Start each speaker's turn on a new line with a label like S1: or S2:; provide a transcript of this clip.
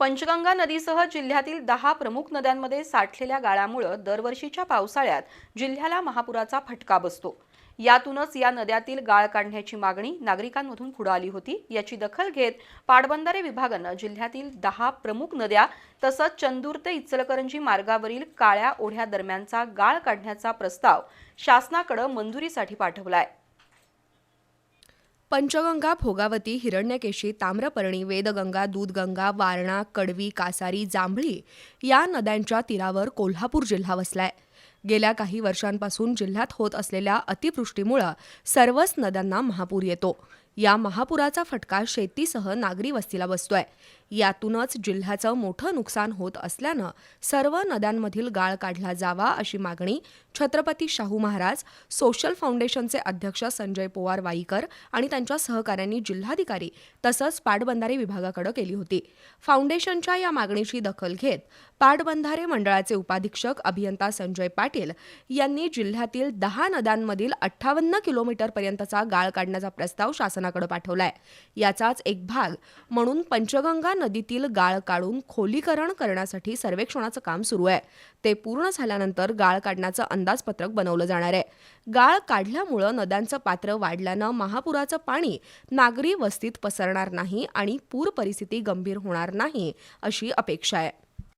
S1: पंचगंगा नदीसह जिल्ह्यातील दहा प्रमुख नद्यांमध्ये साठलेल्या गाळामुळं दरवर्षीच्या पावसाळ्यात जिल्ह्याला महापुराचा फटका बसतो. यातूनच या नद्यातील गाळ काढण्याची मागणी नागरिकांमधून पुढे आली होती. याची दखल घेत पाटबंधारे विभागानं जिल्ह्यातील दहा प्रमुख नद्या तसंच चंदूर ते इचलकरंजी मार्गावरील काळ्या ओढ्या दरम्यानचा गाळ काढण्याचा प्रस्ताव शासनाकडे मंजुरीसाठी पाठवला आहे
S2: पंचगंगा भोगावती हिरण्यकेशी ताम्रपर्णी वेदगंगा दूधगंगा वारणा कडवी कासारी जांभळी या नद्यांच्या तीरावर कोल्हापूर जिल्हा वसलाय. गेल्या काही वर्षांपासून जिल्ह्यात होत असलेल्या अतिवृष्टीमुळं सर्वच नद्यांना महापूर येतो. या महापुराचा फटका शेतीसह नागरी वस्तीला बसतोय. यातूनच जिल्ह्याचं मोठं नुकसान होत असल्यानं सर्व नद्यांमधील गाळ काढला जावा अशी मागणी छत्रपती शाहू महाराज सोशल फाउंडेशनचे अध्यक्ष संजय पोवार वाईकर आणि त्यांच्या सहकाऱ्यांनी जिल्हाधिकारी तसंच पाटबंधारे विभागाकडे केली होती. फाउंडेशनच्या या मागणीची दखल घेत पाटबंधारे मंडळाचे उपाधीक्षक अभियंता संजय पाटील यांनी जिल्ह्यातील दहा नद्यांमधील अठ्ठावन्न किलोमीटरपर्यंतचा गाळ काढण्याचा प्रस्ताव प्रशासनाकडे पाठवलाय. याचाच एक भाग म्हणून पंचगंगा नदीतील गाळ काढून खोलीकरण करण्यासाठी सर्वेक्षणाचं काम सुरू आहे. ते पूर्ण झाल्यानंतर गाळ काढण्याचं अंदाजपत्रक बनवलं जाणार आहे. गाळ काढल्यामुळं नद्यांचं पात्र वाढल्यानं महापुराचं पाणी नागरी वस्तीत पसरणार नाही आणि पूर परिस्थिती गंभीर होणार नाही अशी अपेक्षा आहे.